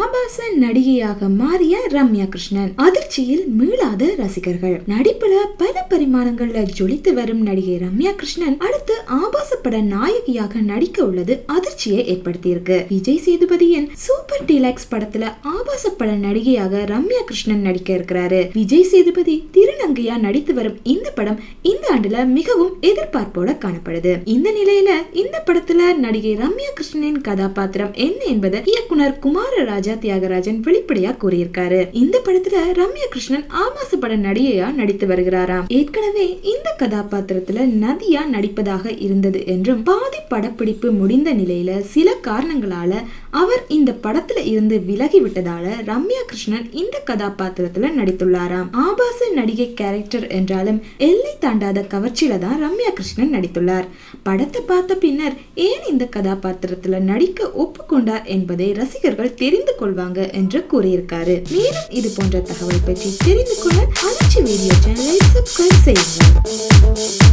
ஆபாச நடிகையாக மாறிய ரம்யா கிருஷ்ணன். அதிர்ச்சியில் மீளாத ரசிகர்கள். நடிப்புல பல பரிமாணங்கள்ல ஜொலித்து வரும் நடிகை ரம்யா கிருஷ்ணன் அடுத்து ஆபாச பட நாயகியாக நடிக்க உள்ளது அதிர்ச்சியை ஏற்படுத்தியிருக்கு. விஜய் சேதுபதியின் சூப்பர் டீலக்ஸ் படத்துல ஆபாச பட நடிகையாக ரம்யா கிருஷ்ணன் நடிக்க இருக்கிறாரு. விஜய் சேதுபதி திருநங்கையா நடித்து வரும் இந்த படம் இந்த ஆண்டுல மிகவும் எதிர்பார்ப்போட காணப்படுது. இந்த நிலையில இந்த படத்துல நடிகை ரம்யா கிருஷ்ணனின் கதாபாத்திரம் என்ன என்பதை இயக்குனர் குமாரராஜா ராஜா தியாகராஜன் வெளிப்படையா கூறியிருக்காரு. இந்த படத்துல ரம்யா கிருஷ்ணன் ஆபாச பட நடிகையா நடித்து வருகிறாராம். ஏற்கனவே இந்த கதாபாத்திரத்துல நதியா நடிப்பதாக இருந்தது என்றும் பாதி படப்பிடிப்பு முடிந்த நிலையில சில காரணங்களால அவர் இந்த படத்துல இருந்து விலகி விட்டதால ரம்யா கிருஷ்ணன் இந்த கதாபாத்திரத்துல நடித்துள்ளாராம். ஆபாச நடிகை கேரக்டர் என்றாலும் எல்லை தாண்டாத கவர்ச்சியில தான் ரம்யா கிருஷ்ணன் நடித்துள்ளார். படத்தை பார்த்த பின்னர் ஏன் இந்த கதாபாத்திரத்துல நடிக்க ஒப்புக்கொண்டார் என்பதை ரசிகர்கள் தெரிந்து கொள்வாங்க என்று கூறியிருக்காரு மேலும் இது போன்ற தகவல் பற்றி தெரிந்து கொள்ள அனைத்து வீடியோ சேனலை சப்ஸ்கிரைப் செய்யுங்கள்